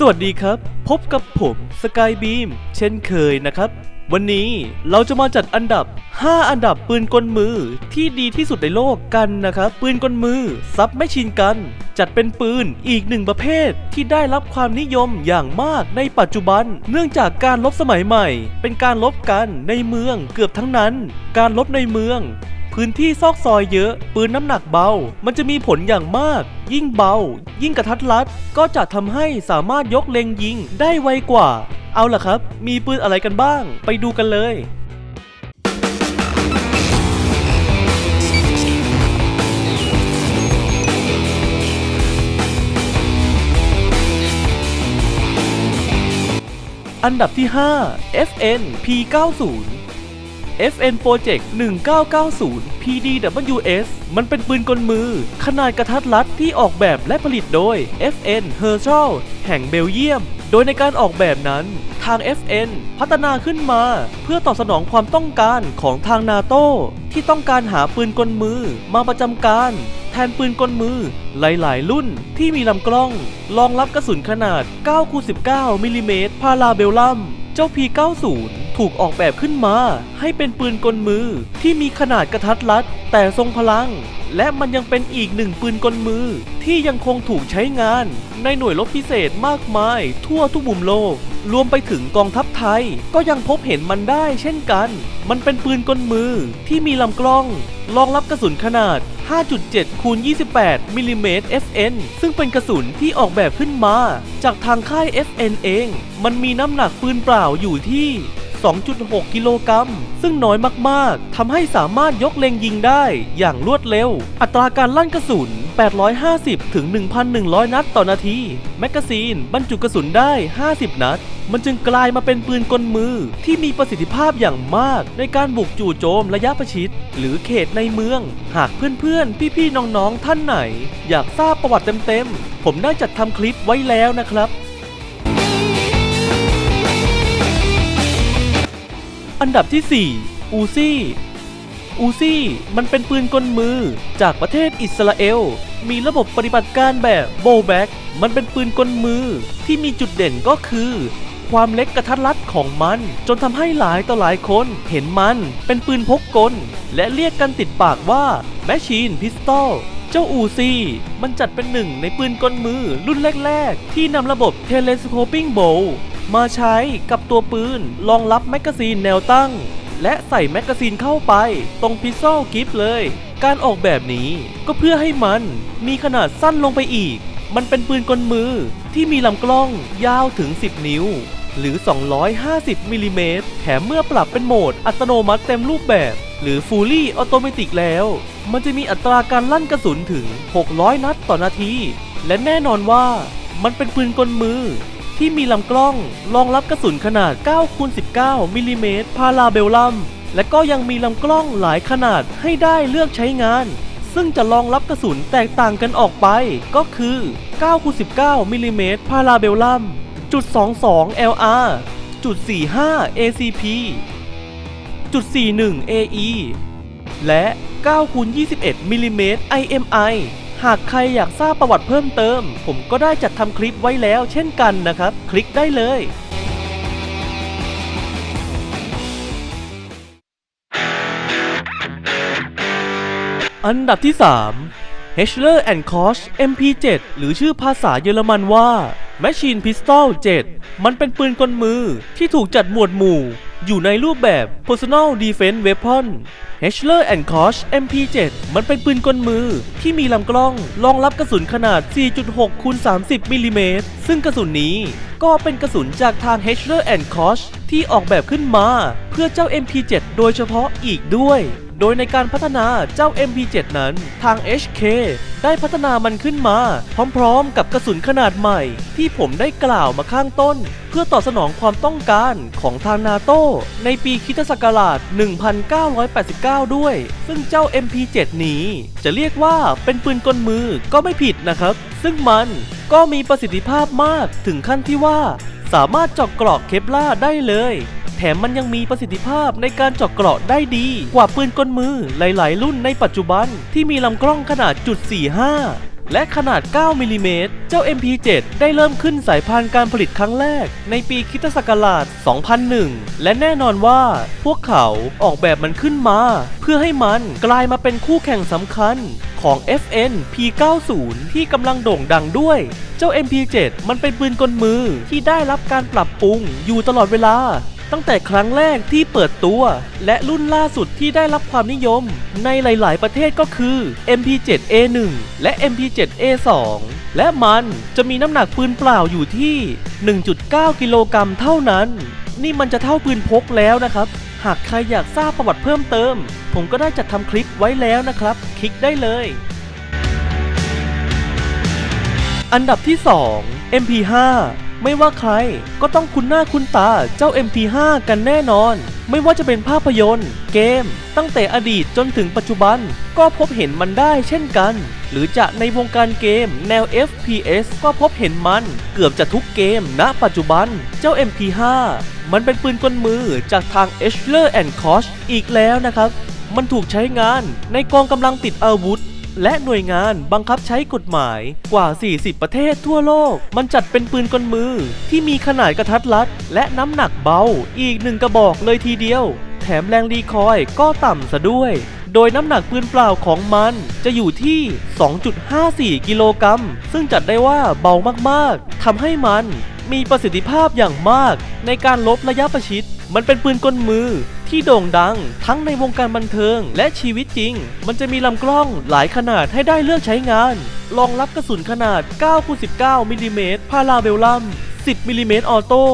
สวัสดีครับ พบกับผมสกายบีมเช่นเคยนะครับ วันนี้เราจะมาจัดอันดับ 5 อันดับปืนกลมือที่ดีที่สุดในโลกกันนะครับ ปืนกลมือซับไม่ชินกัน จัดเป็นปืนอีกหนึ่งประเภทที่ได้รับความนิยมอย่างมากในปัจจุบัน เนื่องจากการลบสมัยใหม่ เป็นการลบกันในเมืองเกือบทั้งนั้น การลบในเมือง พื้นที่ซอกซอยเยอะ ปืนน้ำหนักเบา มันจะมีผลอย่างมาก ยิ่งเบา ยิ่งกระทัดรัด ก็จะทำให้สามารถยกเล็งยิงได้ไวกว่า เอาล่ะครับ มีปืนอะไรกันบ้าง ไปดูกันเลยอันดับที่ 5 FN P90 FN Project 1990 PDWS มันเป็นปืนกลมือ ขนาดกระทัดรัดที่ออกแบบและผลิตโดย FN Herschel แห่งเบลเยียม โดยในการออกแบบนั้น ทาง FN พัฒนาขึ้นมา เพื่อตอบสนองความต้องการของทางนาโต้ที่ต้องการหาปืนกลมือมาประจำการแทนปืนกลมือหลาย ๆ รุ่นที่มีลำกล้องรองรับกระสุนขนาด9-19มิลลิเมตรพาราเบลลัม เจ้า P90 ถูกออกแบบขึ้นมา ให้เป็นปืนกลมือที่มีขนาดกระทัดรัด แต่ทรงพลัง และมันยังเป็นอีกหนึ่งปืนกลมือ ที่ยังคงถูกใช้งาน ในหน่วยรบพิเศษมากมาย ทั่วทุกมุมโลก รวมไปถึงกองทัพไทย ก็ยังพบเห็นมันได้เช่นกัน มันเป็นปืนกลมือที่มีลำกล้องรองรับกระสุนขนาด 5.7 คูณ 28 มิลลิเมตร FN ซึ่งเป็นกระสุนที่ออกแบบขึ้นมา จากทางค่าย FN เอง มันมีน้ำหนักปืนเปล่าอยู่ที่ 2.6 กิโลกรัม ซึ่งน้อยมากๆ ทำให้สามารถยกเล็งยิงได้อย่างรวดเร็ว อัตราการลั่นกระสุน 850 ถึง 1,100 นัดต่อนาที แมกกาซีนบรรจุกระสุนได้ 50 นัด มันจึงกลายมาเป็นปืนกลมือที่มีประสิทธิภาพอย่างมากในการบุกจู่โจมระยะประชิด หรือเขตในเมือง หากเพื่อนๆ พี่ๆ น้องๆ ท่านไหน อยากทราบประวัติเต็มๆ ผมได้จัดทำคลิปไว้แล้วนะครับ อันดับที่ 4 อูซี่ อูซี่มันเป็นปืนกลมือจากประเทศอิสราเอล มีระบบปฏิบัติการแบบโบแบ็กมันเป็นปืนกลมือที่มีจุดเด่นก็คือ ความเล็กกระทัดรัดของมัน จนทำให้หลายต่อหลายคนเห็นมันเป็นปืนพกกล และเรียกกันติดปากว่าแมชชีนพิสตอลเจ้าอูซี่มันจัดเป็นหนึ่งในปืนกลมือรุ่นแรก ๆ ที่นำระบบ Telescoping Bow มาใช้กับตัวปืนรองรับแมกกาซีนแนวตั้ง และใส่แมกกาซีนเข้าไป ตรงพิซซอลกิฟเลย การออกแบบนี้ก็เพื่อให้มันมีขนาดสั้นลงไปอีก มันเป็นปืนกลมือที่มีลำกล้องยาวถึง 10 นิ้ว หรือ 250มิลลิเมตรแถมเมื่อปรับเป็นโหมดอัตโนมัติเต็มรูปแบบ หรือ Fully Automatic แล้ว มันจะมีอัตราการลั่นกระสุนถึง 600 นัดต่อนาที และแน่นอนว่ามันเป็นปืนกลมือ ที่มีลำกล้องรองรับกระสุนขนาด 9 คูณ 19 มิลลิเมตรพาราเบลลัม และก็ยังมีลำกล้องหลายขนาดให้ได้เลือกใช้งาน ซึ่งจะรองรับกระสุนแตกต่างกันออกไป ก็คือ 9 คูณ 19 มิลลิเมตรพาราเบลลัม จุด 22 LR จุด 45 ACP จุด 41 AE และ 9 คูณ 21 มิลลิเมตร IMI หากใครอยากทราบประวัติเพิ่มเติม ผมก็ได้จัดทำคลิปไว้แล้วเช่นกันนะครับ คลิกได้เลย อันดับที่ 3 h e c h l e r Koch MP7 หรือชื่อภาษาเยอรมันว่า Machine Pistol 7มันเป็นปืนกลมือที่ถูกจัดหมวดหมู่ อยู่ในรูปแบบ Personal Defense Weapon h e c h l e r Koch MP7 มันเป็นปืนกลมือที่มีลำกล้องรองรับกระสุนขนาด 4.6คูณ30มิลลิเมตรซึ่งกระสุนนี้ก็เป็นกระสุนจากทาง h e c h l e r Koch ที่ออกแบบขึ้นมา เพื่อเจ้า MP7 โดยเฉพาะอีกด้วย โดยในการพัฒนาเจ้า MP7 นั้นทาง HK ได้พัฒนามันขึ้นมา พร้อมๆ กับกระสุนขนาดใหม่ ที่ผมได้กล่าวมาข้างต้น เพื่อตอบสนองความต้องการของทางนาโตในปีคิตศักราช 1989 ด้วย ซึ่งเจ้า MP7 นี้จะเรียกว่าเป็นปืนกลมือก็ไม่ผิดนะครับ ซึ่งมันก็มีประสิทธิภาพมากถึงขั้นที่ว่า สามารถเจาะเกราะเคปล่าได้เลย แถมมันยังมีประสิทธิภาพในการเจาะเกราะได้ดี กว่าปืนกลมือหลาย ๆ รุ่นในปัจจุบันที่มีลำกล้องขนาดจุด45และขนาด 9 มิลลิเมตร เจ้า MP7 ได้เริ่มขึ้นสายพานการผลิตครั้งแรก ในปีคริสตศักราช 2001 และแน่นอนว่า พวกเขาออกแบบมันขึ้นมา เพื่อให้มันกลายมาเป็นคู่แข่งสำคัญของ FN P90 ที่กำลังโด่งดังด้วย เจ้า MP7 มันเป็นปืนกลมือที่ได้รับการปรับปรุงอยู่ตลอดเวลา ตั้งแต่ครั้งแรกที่เปิดตัว และรุ่นล่าสุดที่ได้รับความนิยม ในหลาย ๆ ประเทศก็คือ MP7A1 และ MP7A2 และมันจะมีน้ำหนักปืนเปล่าอยู่ที่ 1.9 กิโลกรัมเท่านั้น นี่มันจะเท่าปืนพกแล้วนะครับ หากใครอยากทราบประวัติเพิ่มเติม ผมก็ได้จัดทำคลิปไว้แล้วนะครับ คลิกได้เลย อันดับที่ 2 MP5 ไม่ว่าใครก็ต้องคุ้นหน้าคุ้นตาเจ้า MP5 กันแน่นอน ไม่ว่าจะเป็นภาพยนตร์ เกม ตั้งแต่อดีตจนถึงปัจจุบัน ก็พบเห็นมันได้เช่นกัน หรือจะในวงการเกมแนว FPS ก็พบเห็นมันเกือบจะทุกเกมณปัจจุบันเจ้า MP5 มันเป็นปืนกลมือจากทาง e c h l e r and Koch อีกแล้วนะครับ มันถูกใช้งานในกองกำลังติดอาวุธ และหน่วยงานบังคับใช้กฎหมายกว่า 40 ประเทศทั่วโลก มันจัดเป็นปืนกลมือ ที่มีขนาดกระทัดรัด และน้ำหนักเบาอีกหนึ่งกระบอกเลยทีเดียว แถมแรงรีคอยก็ต่ำซะด้วยโดยน้ำหนักปืนเปล่าของมันจะอยู่ที่ 2.54 กิโลกรัม ซึ่งจัดได้ว่าเบามากๆ ทำให้มันมีประสิทธิภาพอย่างมากในการลบระยะประชิด มันเป็นปืนกลมือที่โด่งดัง ทั้งในวงการบันเทิงและชีวิตจริง มันจะมีลำกล้องหลายขนาดให้ได้เลือกใช้งาน รองรับกระสุนขนาด 9-19มิลลิเมตรพาราเบลลัม 10มิลลิเมตรออโต้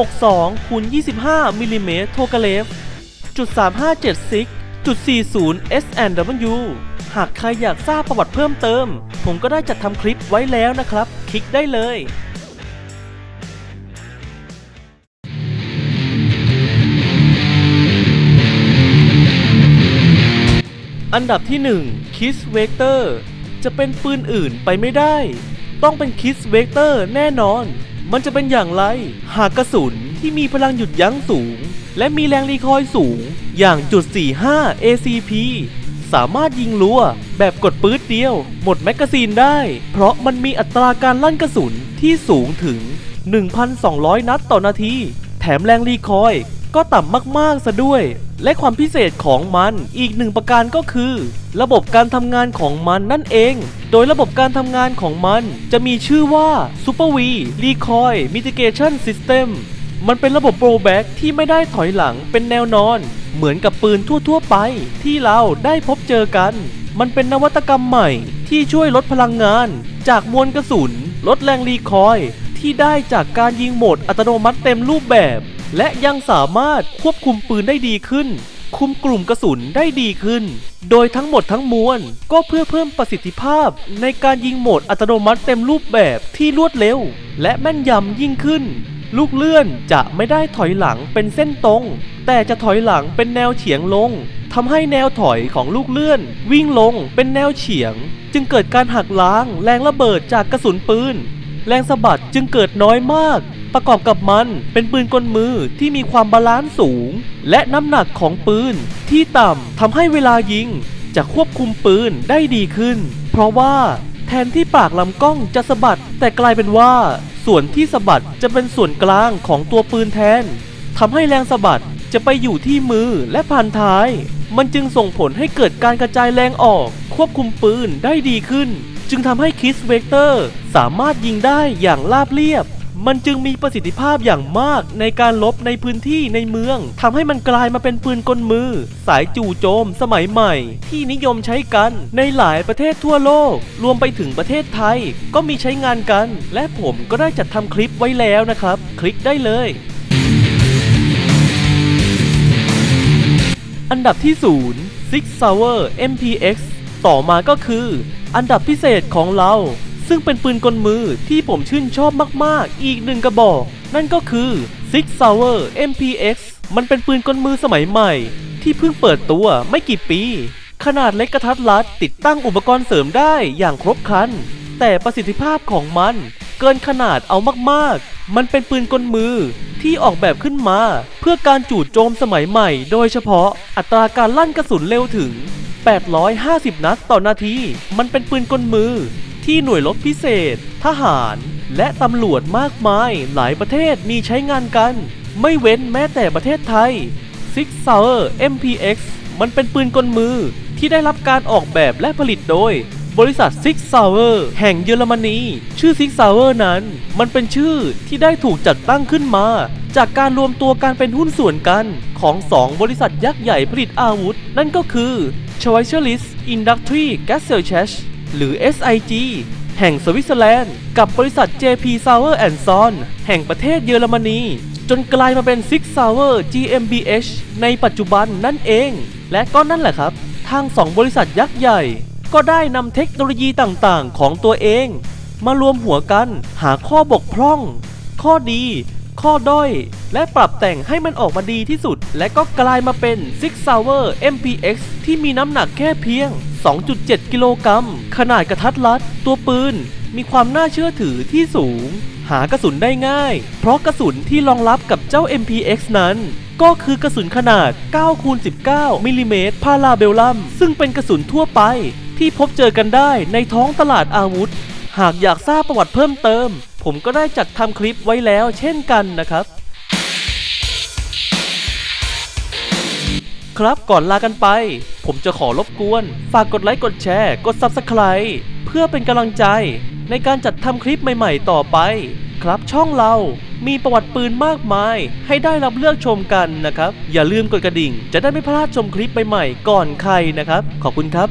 7.62คูณ25มิลลิเมตรโทกาเลฟจุด3570ซิกจุด40 S&W หากใครอยากทราบประวัติเพิ่มเติม ผมก็ได้จัดทำคลิปไว้แล้วนะครับ คลิกได้เลย อันดับที่ 1 Kiss Vector จะเป็นปืนอื่นไปไม่ได้ ต้องเป็น Kiss Vector แน่นอน มันจะเป็นอย่างไร หากกระสุนที่มีพลังหยุดยั้งสูง และมีแรงรีคอยสูง อย่างจุด45 ACP สามารถยิงรัวแบบกดปื๊ดเดียว หมดแมกกาซีนได้ เพราะมันมีอัตราการลั่นกระสุนที่สูงถึง 1,200 นัดต่อนาที แถมแรงรีคอย ก็ต่ำมากๆซะด้วย และความพิเศษของมันอีกหนึ่งประการก็คือ ระบบการทำงานของมันนั่นเอง โดยระบบการทำงานของมันจะมีชื่อว่า Super V Recoil Mitigation System มันเป็นระบบโปรแบ็กที่ไม่ได้ถอยหลังเป็นแนวนอน เหมือนกับปืนทั่วๆไป ที่เราได้พบเจอกัน มันเป็นนวัตกรรมใหม่ที่ช่วยลดพลังงาน จากมวลกระสุน ลดแรงรีคอยล์ที่ได้จากการยิงโหมดอัตโนมัติเต็มรูปแบบ และยังสามารถควบคุมปืนได้ดีขึ้น คุมกลุ่มกระสุนได้ดีขึ้น โดยทั้งหมดทั้งมวลก็เพื่อเพิ่มประสิทธิภาพ ในการยิงโหมดอัตโนมัติเต็มรูปแบบที่รวดเร็ว และแม่นยำยิ่งขึ้น ลูกเลื่อนจะไม่ได้ถอยหลังเป็นเส้นตรง แต่จะถอยหลังเป็นแนวเฉียงลงทำให้แนวถอยของลูกเลื่อน วิ่งลงเป็นแนวเฉียง จึงเกิดการหักล้าง แรงระเบิดจากกระสุนปืน แรงสะบัดจึงเกิดน้อยมาก ประกอบกับมันเป็นปืนกลมือที่มีความบาลานซ์สูง และน้ำหนักของปืนที่ต่ำทำให้เวลายิง จะควบคุมปืนได้ดีขึ้น เพราะว่าแทนที่ปากลำกล้องจะสะบัด แต่กลายเป็นว่า ส่วนที่สะบัดจะเป็นส่วนกลางของตัวปืนแทนทำให้แรงสะบัดจะไปอยู่ที่มือและพันท้าย มันจึงส่งผลให้เกิดการกระจายแรงออก ควบคุมปืนได้ดีขึ้น จึงทำให้คิสเวกเตอร์สามารถยิงได้อย่างราบเรียบ มันจึงมีประสิทธิภาพอย่างมากในการลบในพื้นที่ในเมืองทำให้มันกลายมาเป็นปืนกลมือ สายจู่โจมสมัยใหม่ ที่นิยมใช้กันในหลายประเทศทั่วโลก รวมไปถึงประเทศไทย ก็มีใช้งานกัน และผมก็ได้จัดทำคลิปไว้แล้วนะครับ คลิกได้เลยอันดับที่ 0 Six Sauer MPX ต่อมาก็คือ อันดับพิเศษของเรา ซึ่งเป็นปืนกลมือที่ผมชื่นชอบมากๆ อีกหนึ่งกระบอก นั่นก็คือ Six Sauer MPX มันเป็นปืนกลมือสมัยใหม่ ที่เพิ่งเปิดตัวไม่กี่ปี ขนาดเล็กกระทัดรัดติดตั้งอุปกรณ์เสริมได้อย่างครบครัน แต่ประสิทธิภาพของมันเกินขนาดเอามากๆ มันเป็นปืนกลมือที่ออกแบบขึ้นมา เพื่อการจู่โจมสมัยใหม่ โดยเฉพาะอัตราการลั่นกระสุนเร็วถึง 850 นัดต่อนาที มันเป็นปืนกลมือ ที่หน่วยรบพิเศษ ทหาร และตำรวจมากมาย หลายประเทศมีใช้งานกัน ไม่เว้นแม้แต่ประเทศไทย Six Sauer MPX มันเป็นปืนกลมือที่ได้รับการออกแบบและผลิตโดย บริษัท Six Sauer แห่งเยอรมนี ชื่อ Six Sauer นั้น มันเป็นชื่อที่ได้ถูกจัดตั้งขึ้นมา จากการรวมตัวการเป็นหุ้นส่วนกันของ 2 บริษัทยักษ์ใหญ่ผลิตอาวุธ นั่นก็คือ Schweizeris Industrie Gesellschaft หรือ SIG แห่งสวิตเซอร์แลนด์ กับบริษัท JP Sauer Son แห่งประเทศเยอรมนี จนกลายมาเป็น Six Sauer GmbH ในปัจจุบันนั่นเอง และก็นั่นแหละครับ ทางสองบริษัทยักษ์ใหญ่ ก็ได้นำเทคโนโลยีต่างๆ ของตัวเอง มารวมหัวกันหาข้อบกพร่อง ข้อดี ข้อด้อย และปรับแต่งให้มันออกมาดีที่สุด และก็กลายมาเป็น Six Sauer MPX ที่มีน้ำหนักแค่เพียง 2.7 กิโลกรัม ขนาดกระทัดรัด ตัวปืน มีความน่าเชื่อถือที่สูง หากระสุนได้ง่าย เพราะกระสุนที่รองรับกับเจ้า MPX นั้นก็คือกระสุนขนาด 9 คูณ 19 มิลลิเมตรพาราเบลลัม ซึ่งเป็นกระสุนทั่วไป ที่พบเจอกันได้ในท้องตลาดอาวุธ หากอยากทราบประวัติเพิ่มเติม ผมก็ได้จัดทำคลิปไว้แล้วเช่นกันนะครับ ครับ ก่อนลากันไป ผมจะขอรบกวน ฝากกดไลค์กดแชร์ กด Subscribe เพื่อเป็นกำลังใจ ในการจัดทำคลิปใหม่ๆ ต่อไป ครับช่องเรามีประวัติปืนมากมาย ให้ได้รับเลือกชมกันนะครับ อย่าลืมกดกระดิ่ง จะได้ไม่พลาดชมคลิปใหม่ๆ ก่อนใครนะครับ ขอบคุณครับ